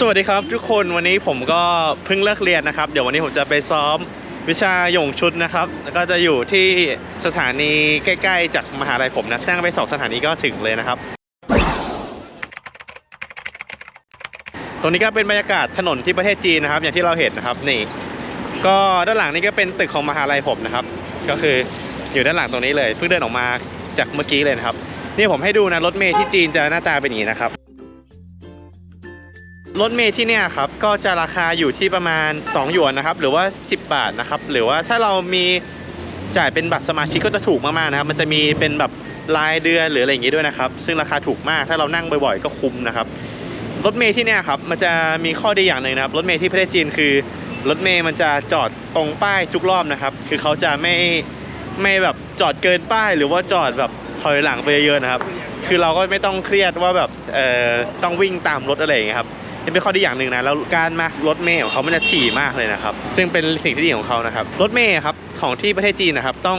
สวัสดีครับทุกคนวันนี้ผมก็เพิ่งเลิกเรียนนะครับ เดี๋ยววันนี้ผมจะไปซ้อมวิชาหย่งชุดนะครับ แล้วก็จะอยู่ที่สถานีใกล้ ๆ จากมหาลัยผมนะนั่งไปสองสถานีก็ถึงเลยนะครับ ตรงนี้ก็เป็นบรรยากาศถนนที่ประเทศจีนนะครับ อย่างที่เราเห็นนะครับนี่ ก็ด้านหลังนี่ก็เป็นตึกของมหาลัยผมนะครับ ก็คืออยู่ด้านหลังตรงนี้เลย เพิ่งเดินออกมาจากเมื่อกี้เลยนะครับ นี่ผมให้ดูนะรถเมล์ที่จีนจะหน้าตาเป็นอย่างนี้นะครับ รถเมล์ที่เนี่ยครับก็จะราคาอยู่ที่ประมาณ 2 หยวนนะครับ หรือว่า 10 บาทนะครับ หรือว่าถ้าเรามีจ่ายเป็นบัตรสมาชิกก็จะถูกมากๆนะครับ มันจะมีเป็นแบบรายเดือนหรืออะไรอย่างงี้ด้วยนะครับ ซึ่งราคาถูกมาก ถ้าเรานั่งบ่อยๆ ก็คุ้มนะครับ รถเมล์ที่เนี่ยครับ มันจะมีข้อดีอย่างหนึ่งนะครับ รถเมล์ที่ประเทศจีนคือ รถเมล์มันจะจอดตรงป้ายทุกรอบนะครับ คือเขาจะไม่ไม่แบบจอดเกินป้าย หรือว่าจอดแบบถอยหลังไปเยอะๆนะครับ คือเราก็ไม่ต้องเครียดว่าแบบเอ่อต้องวิ่งตามรถอะไรอย่างเงี้ยครับ นี่เป็นข้อดีอย่างหนึ่งนะแล้วการมารถเมล์ของเขามันจะถี่มากเลยนะครับซึ่งเป็นสิ่งที่ดีของเขานะครับรถเมล์ครับของที่ประเทศจีนนะครับต้อง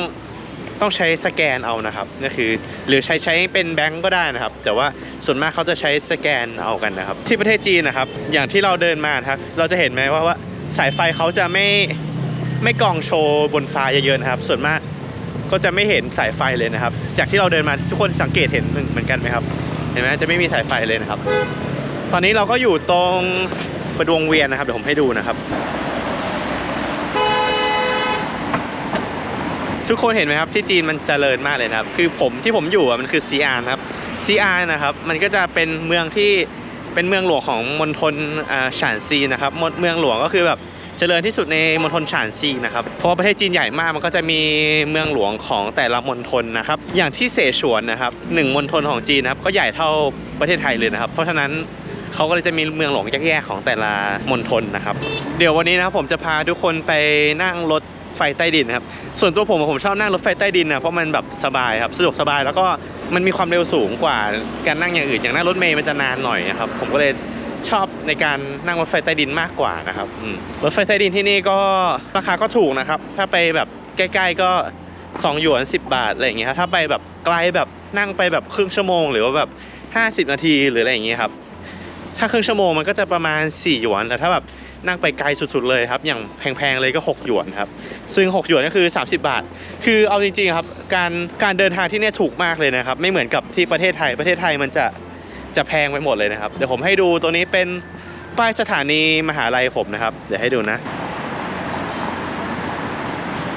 ต้องใช้สแกนเอานะครับก็คือหรือใช้ใช้เป็นแบงก์ก็ได้นะครับ แต่ว่าส่วนมากเขาจะใช้สแกนเอากันนะครับ ที่ประเทศจีนนะครับ อย่างที่เราเดินมาครับ เราจะเห็นไหมว่าว่าสายไฟเขาจะไม่ไม่กองโชว์บนฟ้าเยอะๆนะครับ ส่วนมากก็จะไม่เห็นสายไฟเลยนะครับ จากที่เราเดินมาทุกคนสังเกตเห็นเหมือนกันไหมครับ เห็นไหมจะไม่มีสายไฟเลยนะครับ ตอนนี้เราก็อยู่ตรงประดวงเวียนนะครับ เดี๋ยวผมให้ดูนะครับทุกคนเห็นไหมครับที่จีนมันเจริญมากเลยนะครับ คือผมที่ผมอยู่มันคือซีอาร์นะครับซีอาร์นะครับ มันก็จะเป็นเมืองที่เป็นเมืองหลวงของมณฑลฉานซีนะครับเมืองหลวงก็คือแบบเจริญที่สุดในมณฑลฉานซีนะครับเพราะประเทศจีนใหญ่มากมันก็จะมีเมืองหลวงของแต่ละมณฑลนะครับ อย่างที่เสฉวนนะครับหนึ่งมณฑลของจีนนะครับก็ใหญ่เท่าประเทศไทยเลยนะครับ เพราะฉะนั้น เขาก็เลยจะมีเมืองหลวงแยกๆของแต่ละมณฑลนะครับ เดี๋ยววันนี้นะครับผมจะพาทุกคนไปนั่งรถไฟใต้ดินครับ ส่วนตัวผมผมชอบนั่งรถไฟใต้ดินนะเพราะมันแบบสบายครับสะดวกสบายแล้วก็มันมีความเร็วสูงกว่าการนั่งอย่างอื่นอย่างนั่งรถเมล์มันจะนานหน่อยนะครับผมก็เลยชอบในการนั่งรถไฟใต้ดินมากกว่านะครับรถไฟใต้ดินที่นี่ก็ราคาก็ถูกนะครับ ถ้าไปแบบใกล้ๆก็2หยวน 10 บาทอะไรอย่างเงี้ยครับถ้าไปแบบไกลแบบนั่งไปแบบครึ่งชั่วโมง หรือว่าแบบ 50 นาทีหรืออะไรอย่างเงี้ยครับ ถ้าครึ่งชั่วโมงมันก็จะประมาณ 4 หยวน แต่ถ้าแบบนั่งไปไกลสุดๆเลยครับ อย่างแพงๆเลยก็ 6 หยวนครับ ซึ่ง 6 หยวนก็คือ 30 บาท คือเอาจริงๆครับ การการเดินทางที่เนี่ยถูกมากเลยนะครับ ไม่เหมือนกับที่ประเทศไทย ประเทศไทยมันจะจะแพงไปหมดเลยนะครับ เดี๋ยวผมให้ดูตัวนี้เป็นป้ายสถานีมหาลัยผมนะครับ เดี๋ยวให้ดูนะ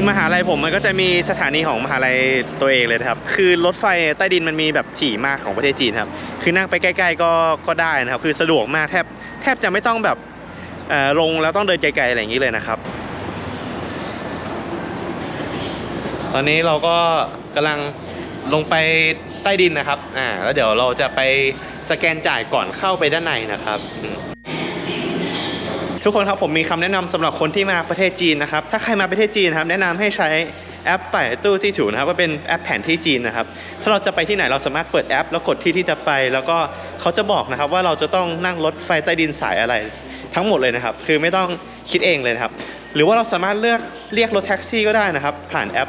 มหาลัยผมมันก็จะมีสถานีของมหาลัยตัวเองเลยนะครับ คือรถไฟใต้ดินมันมีแบบถี่มากของประเทศจีนครับ คือนั่งไปใกล้ๆก็ก็ได้นะครับ คือสะดวกมากแทบแทบจะไม่ต้องแบบเออลงแล้วต้องเดินไกลๆอะไรอย่างนี้เลยนะครับ ตอนนี้เราก็กำลังลงไปใต้ดินนะครับ อ่า แล้วเดี๋ยวเราจะไปสแกนจ่ายก่อนเข้าไปด้านในนะครับ ทุกคนครับผมมีคำแนะนำสำหรับคนที่มาประเทศจีนนะครับ ถ้าใครมาประเทศจีนครับแนะนำให้ใช้แอปป่ายตู้ที่ถูนะครับว่าเป็นแอปแผนที่จีนนะครับ ถ้าเราจะไปที่ไหนเราสามารถเปิดแอป แล้วกดที่ที่จะไป แล้วก็เขาจะบอกนะครับว่าเราจะต้องนั่งรถไฟใต้ดินสายอะไรทั้งหมดเลยนะครับ คือไม่ต้องคิดเองเลยนะครับ หรือว่าเราสามารถเลือกเรียกรถแท็กซี่ก็ได้นะครับ ผ่านแอป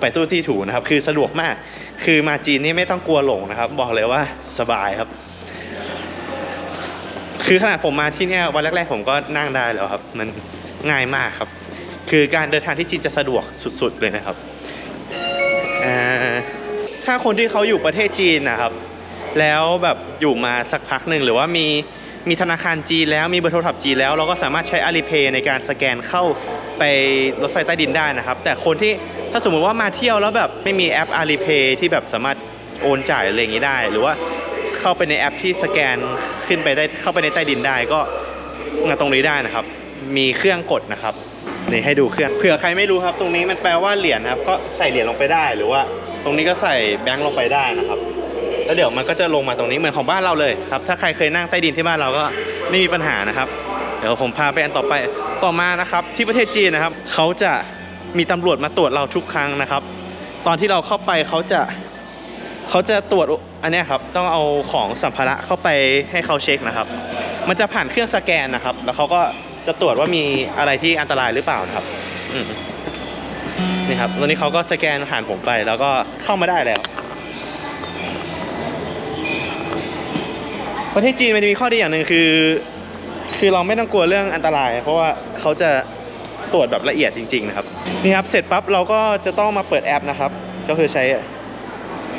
ไปตู้ที่ถูนะครับ คือสะดวกมาก คือมาจีนนี่ไม่ต้องกลัวหลงนะครับ บอกเลยว่าสบายครับ คือขนาดผมมาที่เนี่ยวันแรกๆผมก็นั่งได้แล้วครับ มันง่ายมากครับ คือการเดินทางที่จีนจะสะดวกสุดๆเลยนะครับถ้าคนที่เขาอยู่ประเทศจีนนะครับ แล้วแบบอยู่มาสักพักหนึ่งหรือว่ามีมีธนาคารจีนแล้วมีเบอร์โทรศัพท์จีนแล้วเราก็สามารถใช้ Alipay ในการสแกนเข้าไปรถไฟใต้ดินได้นะครับ แต่คนที่ถ้าสมมุติว่ามาเที่ยวแล้วแบบไม่มีแอป Alipay ที่แบบสามารถโอนจ่ายอะไรอย่างนี้ได้ หรือว่า เข้าไปในแอปที่สแกนขึ้นไปได้เข้าไปในใต้ดินได้ก็มาตรงนี้ได้นะครับ มีเครื่องกดนะครับนี่ให้ดูเครื่องเผื่อใครไม่รู้ครับ ตรงนี้มันแปลว่าเหรียญนะครับ ก็ใส่เหรียญลงไปได้ หรือว่าตรงนี้ก็ใส่แบงค์ลงไปได้นะครับแล้วเดี๋ยวมันก็จะลงมาตรงนี้เหมือนของบ้านเราเลยครับถ้าใครเคยนั่งใต้ดินที่บ้านเราก็ไม่มีปัญหานะครับ เดี๋ยวผมพาไปอันต่อไปต่อมานะครับ ที่ประเทศจีนนะครับเขาจะมีตำรวจมาตรวจเราทุกครั้งนะครับ ตอนที่เราเข้าไปเขาจะ เขาจะตรวจอันนี้ครับต้องเอาของสัมภาระเข้าไปให้เขาเช็คนะครับ มันจะผ่านเครื่องสแกนนะครับ แล้วเขาก็จะตรวจว่ามีอะไรที่อันตรายหรือเปล่านะครับนี่ครับตอนนี้เขาก็สแกนผ่านผมไปแล้วก็เข้ามาได้แล้ว ประเทศจีนมันจะมีข้อดีอย่างหนึ่งคือ คือเราไม่ต้องกลัวเรื่องอันตราย เพราะว่าเขาจะตรวจแบบละเอียดจริง ๆ นะครับ นี่ครับเสร็จปั๊บเราก็จะต้องมาเปิดแอปนะครับ ก็คือใช้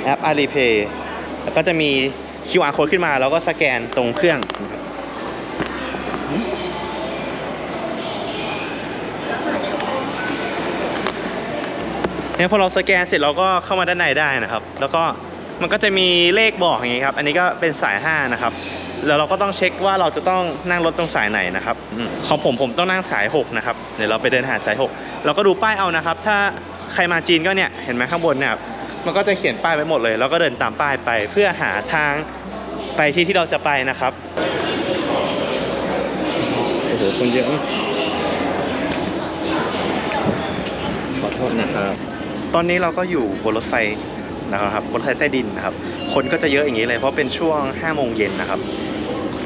แอป Alipay แล้วก็จะมี QR code ขึ้นมา แล้วก็สแกนตรงเครื่องนะครับเนี่ยพอเราสแกนเสร็จเราก็เข้ามาด้านในได้นะครับ แล้วก็มันก็จะมีเลขบอกอย่างงี้ครับ อันนี้ก็เป็นสาย 5 นะครับ แล้วเราก็ต้องเช็คว่าเราจะต้องนั่งรถตรงสายไหนนะครับของผมผมต้องนั่งสาย 6 นะครับ เดี๋ยวเราไปเดินหาสาย 6 เราก็ดูป้ายเอานะครับ ถ้าใครมาจีนก็เนี่ย เห็นไหมข้างบนเนี่ย มันก็จะเขียนป้ายไว้หมดเลย แล้วก็เดินตามป้ายไปเพื่อหาทางไปที่ที่เราจะไปนะครับโอ้โหคนเยอะขอโทษนะครับ ตอนนี้เราก็อยู่บนรถไฟนะครับบนรถไฟใต้ดินนะครับ คนก็จะเยอะอย่างนี้เลยเพราะเป็นช่วง5โมงเย็นนะครับ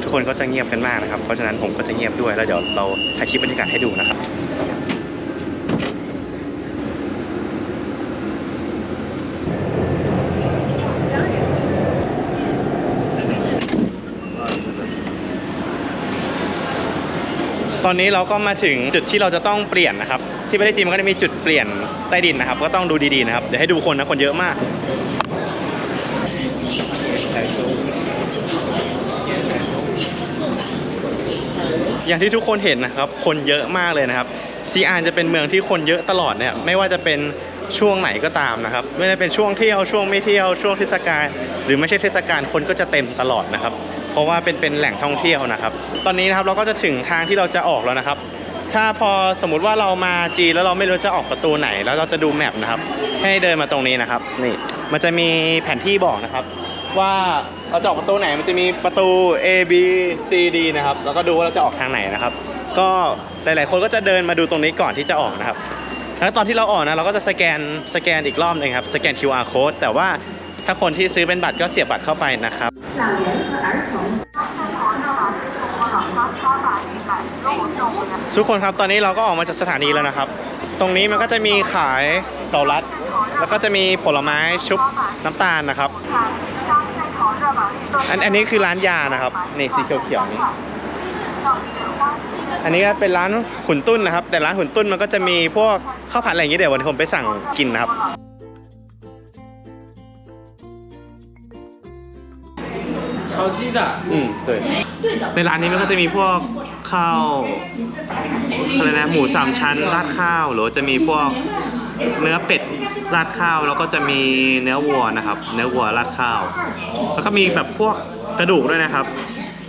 ทุกคนก็จะเงียบกันมากนะครับ เพราะฉะนั้นผมก็จะเงียบด้วยแล้วเดี๋ยวเราถ่ายคลิปบรรยากาศให้ดูนะครับ ตอนนี้เราก็มาถึงจุดที่เราจะต้องเปลี่ยนนะครับ ที่ประเทศจีนมันก็จะมีจุดเปลี่ยนใต้ดินนะครับ ก็ต้องดูดีๆนะครับ เดี๋ยวให้ดูคนนะคนเยอะมากอย่างที่ทุกคนเห็นนะครับ คนเยอะมากเลยนะครับซีอานจะเป็นเมืองที่คนเยอะตลอดเนี่ยไม่ว่าจะเป็นช่วงไหนก็ตามนะครับ ไม่ได้เป็นช่วงเที่ยวช่วงไม่เที่ยวช่วงเทศกาลหรือไม่ใช่เทศกาลคนก็จะเต็มตลอดนะครับ เพราะว่าเป็นเป็นแหล่งท่องเที่ยวนะครับ ตอนนี้นะครับเราก็จะถึงทางที่เราจะออกแล้วนะครับ ถ้าพอสมมุติว่าเรามาจีนแล้วเราไม่รู้จะออกประตูไหน แล้วเราจะดูแมปนะครับ ให้เดินมาตรงนี้นะครับ นี่มันจะมีแผนที่บอกนะครับ ว่าเราจะออกประตูไหนมันจะมีประตู A B C D นะครับแล้วก็ดูว่าเราจะออกทางไหนนะครับ ก็หลาย ๆ คนก็จะเดินมาดูตรงนี้ก่อนที่จะออกนะครับแล้วตอนที่เราออกนะเราก็จะสแกนสแกนอีกรอบหนึงครับสแกน QR code แต่ว่าถ้าคนที่ซื้อเป็นบัตรก็เสียบบัตรเข้าไปนะครับ ทุกคนครับตอนนี้เราก็ออกมาจากสถานีแล้วนะครับ ตรงนี้มันก็จะมีขายเการัด แล้วก็จะมีผลไม้ชุบน้ำตาลนะครับ อันอันนี้คือร้านยานะครับนี่สีเขียวๆนี้ อันนี้ก็เป็นร้านขุนตุ้นนะครับ แต่ร้านขุนตุ้นมันก็จะมีพวกข้าวผัดอะไรอย่างนี้เดี๋ยววันนี้ผมไปสั่งกินนะครับ อืม对ในร้านนี้มันก็จะมีพวกข้าวอะไรนะหมูสามชั้นราดข้าว หรือว่าจะมีพวกเนื้อเป็ดราดข้าว แล้วก็จะมีเนื้อวัวนะครับ เนื้อวัวราดข้าว แล้วก็มีแบบพวกกระดูกด้วยนะครับ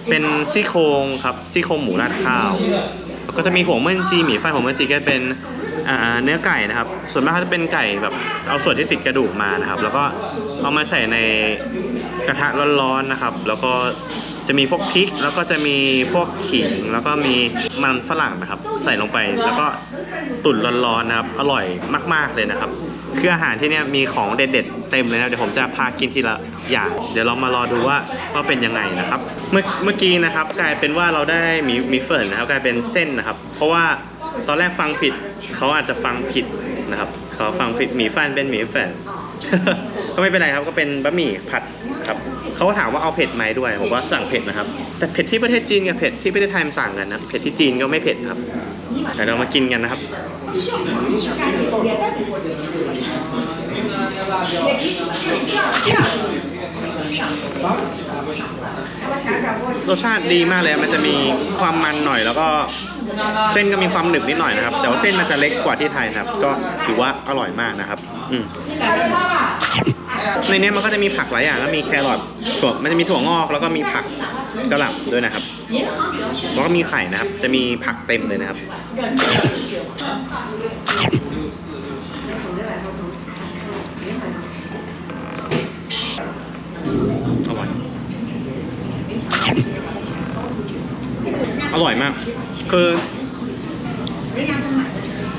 เป็นซี่โครงครับซี่โครงหมูราดข้าวแล้วก็จะมีหัวเมือนจีหมี่ไฟหัวเมือนจีก็เป็นอ่าเนื้อไก่นะครับ ส่วนมากก็จะเป็นไก่แบบเอาส่วนที่ติดกระดูกมานะครับ แล้วก็เอามาใส่ใน กระทะร้อนๆนะครับ แล้วก็จะมีพวกพริก แล้วก็จะมีพวกขิง แล้วก็มีมันฝรั่งนะครับ ใส่ลงไป แล้วก็ตุ๋นร้อนๆนะครับ อร่อยมาก ๆเลยนะครับ คืออาหารที่เนี่ยมีของเด็ดๆเต็มเลยนะ เดี๋ยวผมจะพากินทีละอย่าง เดี๋ยวเรามารอดูว่าว่าเป็นยังไงนะครับ เมื่อเมื่อกี้นะครับ กลายเป็นว่าเราได้มีมีเฟิร์นนะครับ กลายเป็นเส้นนะครับ เพราะว่าตอนแรกฟังผิด เขาอาจจะฟังผิดนะครับ เขาฟังผิดหมี่ฟันเป็นหมี่แฟนก็ไม่เป็นไรครับ ก็เป็นบะหมี่ผัด ครับเขาก็ถามว่าเอาเผ็ดไหมด้วยผมก็สั่งเผ็ดนะครับ แต่เผ็ดที่ประเทศจีนกับเผ็ดที่ประเทศไทยมันต่างกันนะเผ็ดที่จีนก็ไม่เผ็ดครับเดี๋ยวเรามากินกันนะครับรสชาติดีมากเลยมันจะมีความมันหน่อยแล้วก็เส้นก็มีความหนึบนิดหน่อยนะครับ แต่ว่าเส้นมันจะเล็กกว่าที่ไทยนะครับ ก็ถือว่าอร่อยมากนะครับ อืม ในนี้มันก็จะมีผักหลายอย่างแล้วมีแครอทถั่วมันจะมีถั่วงอกแล้วก็มีผักกระหล่ำด้วยนะครับแล้วก็มีไข่นะครับ จะมีผักเต็มเลยนะครับอร่อยอร่อยมาก คือ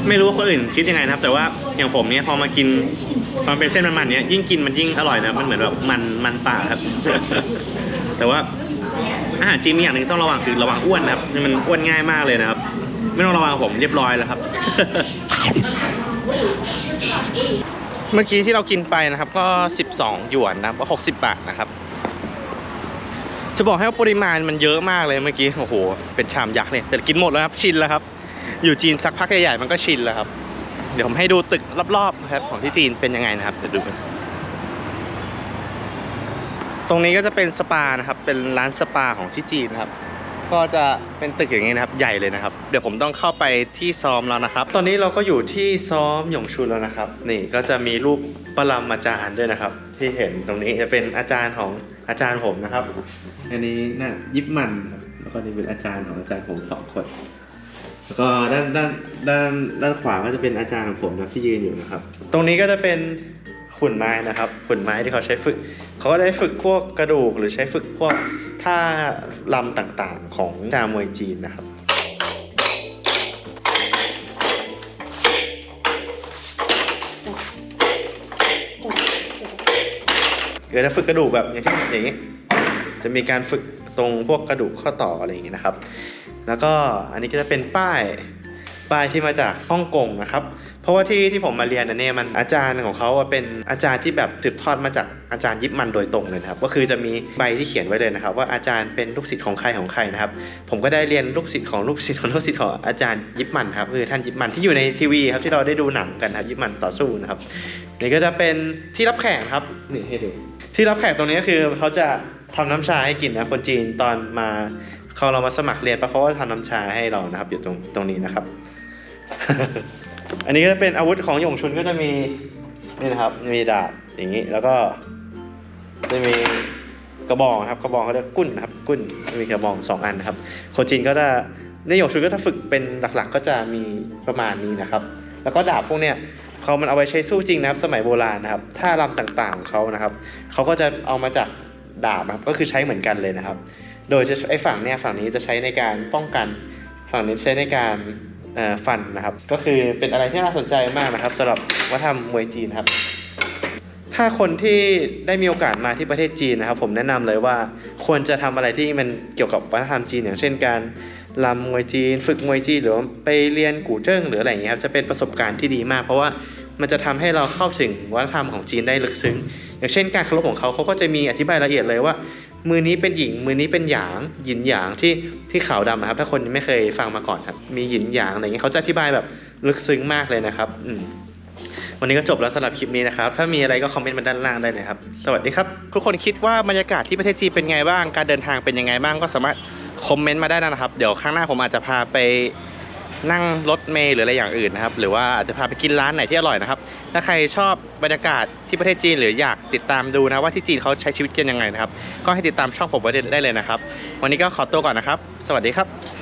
ไม่รู้ว่าคนอื่นคิดยังไงนะครับ แต่ว่าอย่างผมเนี่ยพอมากิน พอมันเป็นเส้นมันๆเนี้ยยิ่งกินมันยิ่งอร่อยนะมันเหมือนแบบมันมันป่าครับ แต่ว่าอาหารจีนมีอย่างหนึ่งต้องระวังคือระวังอ้วนนะครับมันอ้วนง่ายมากเลยนะครับ ไม่ต้องระวังผมเรียบร้อยแล้วครับ เมื่อกี้ที่เรากินไปนะครับก็ 12 หยวนนะครับก็60 บาทนะครับ จะบอกให้ว่าปริมาณมันเยอะมากเลยเมื่อกี้โอ้โหเป็นชามยักษ์เลยแต่กินหมดแล้วครับชินแล้วครับ อยู่จีนสักพักใหญ่ๆมันก็ชินแล้วครับ เดี๋ยวผมให้ดูตึกรอบๆครับของที่จีนเป็นยังไงนะครับเดี๋ยวดูกันตรงนี้ก็จะเป็นสปานะครับ เป็นร้านสปาของที่จีนนะครับ ก็จะเป็นตึกอย่างนี้นะครับ ใหญ่เลยนะครับ เดี๋ยวผมต้องเข้าไปที่ซ้อมแล้วนะครับ ตอนนี้เราก็อยู่ที่ซ้อมหยงชุนแล้วนะครับ นี่ก็จะมีรูปปรมาจารย์ด้วยนะครับ ที่เห็นตรงนี้จะเป็นอาจารย์ของอาจารย์ผมนะครับ อันนี้น่ะยิบมัน แล้วก็นี่เป็นอาจารย์ของอาจารย์ผมสองคน แล้วก็ด้านด้านด้านด้านขวาก็จะเป็นอาจารย์ของผมนะที่ยืนอยู่นะครับ ตรงนี้ก็จะเป็นขุนไม้นะครับขุนไม้ที่เขาใช้ฝึก เขาก็ได้ฝึกพวกกระดูกหรือใช้ฝึกพวกท่าลำต่างๆ ของจามวยจีนนะครับเดี๋ยวจะฝึกกระดูกแบบอย่างที่อย่างนี้ จะมีการฝึกตรงพวกกระดูกข้อต่ออะไรอย่างนี้นะครับ แล้วก็อันนี้ก็จะเป็นป้ายป้ายที่มาจากฮ่องกงนะครับ เพราะว่าที่ที่ผมมาเรียนอันนี้มันอาจารย์ของเขาเป็นอาจารย์ที่แบบสืบทอดมาจากอาจารย์ยิปมันโดยตรงเลยนะครับ ก็คือจะมีใบที่เขียนไว้เลยนะครับ ว่าอาจารย์เป็นลูกศิษย์ของใครของใครนะครับ ผมก็ได้เรียนลูกศิษย์ของลูกศิษย์ของลูกศิษย์ของอาจารย์ยิปมันครับคือท่านยิปมันที่อยู่ในทีวีครับที่เราได้ดูหนังกันครับยิปมันต่อสู้นะครับนี่ก็จะเป็นที่รับแขกครับนี่ให้ดูที่รับแขกตรงนี้ก็คือเขาจะ ทำน้ำชาให้กินนะคนจีนตอนมาเขาเรามาสมัครเรียนปะเขาก็ทำน้ำชาให้เรานะครับ อยู่ตรงตรงนี้นะครับ อันนี้ก็จะเป็นอาวุธของหยงชุนก็จะมีนี่นะครับ มีดาบอย่างนี้แล้วก็จะมีกระบองนะครับกระบองเขาเรียกกุ้นนะครับกุ้นมีกระบองสองอันนะครับคนจีนก็จะในหยงชุนก็ถ้าฝึกเป็นหลักๆ ก็จะมีประมาณนี้นะครับ แล้วก็ดาบพวกเนี้ยเขามันเอาไว้ใช้สู้จริงนะครับ สมัยโบราณนะครับ ท่ารำต่างๆของเขานะครับเขาก็จะเอามาจาก ดาบครับก็คือใช้เหมือนกันเลยนะครับ โดยจะไอ้ฝั่งเนี้ยฝั่งนี้จะใช้ในการป้องกัน ฝั่งนี้ใช้ในการฟันนะครับ ก็คือเป็นอะไรที่น่าสนใจมากนะครับสำหรับวัฒนธรรมมวยจีนครับ ถ้าคนที่ได้มีโอกาสมาที่ประเทศจีนนะครับ ผมแนะนำเลยว่าควรจะทำอะไรที่มันเกี่ยวกับวัฒนธรรมจีน อย่างเช่นการรำมวยจีน ฝึกมวยจีนหรือไปเรียนกู่เจิ้งหรืออะไรอย่างเงี้ยครับจะเป็นประสบการณ์ที่ดีมาก เพราะว่า มันจะทำให้เราเข้าถึงวัฒนธรรมของจีนได้ลึกซึ้ง อย่างเช่นการเคารพของเขาเขาก็จะมีอธิบายละเอียดเลยว่า มือนี้เป็นหญิง มือนี้เป็นหยาง หยินหยางที่ที่ขาวดำนะครับ ถ้าคนไม่เคยฟังมาก่อนครับ มีหยินหยางอะไรเงี้ยเขาจะอธิบายแบบลึกซึ้งมากเลยนะครับ อืมวันนี้ก็จบแล้วสำหรับคลิปนี้นะครับ ถ้ามีอะไรก็คอมเมนต์มาด้านล่างได้เลยครับ สวัสดีครับ ทุกคนคิดว่าบรรยากาศที่ประเทศจีนเป็นไงบ้าง การเดินทางเป็นยังไงบ้าง ก็สามารถคอมเมนต์มาได้นะครับ เดี๋ยวข้งหน้าผมอาจจะพาไป นั่งรถเมล์หรืออะไรอย่างอื่นนะครับ หรือว่าอาจจะพาไปกินร้านไหนที่อร่อยนะครับ ถ้าใครชอบบรรยากาศที่ประเทศจีนหรืออยากติดตามดูนะว่าที่จีนเขาใช้ชีวิตกันยังไงนะครับ ก็ให้ติดตามช่องผมไว้ได้เลยนะครับ วันนี้ก็ขอตัวก่อนนะครับ สวัสดีครับ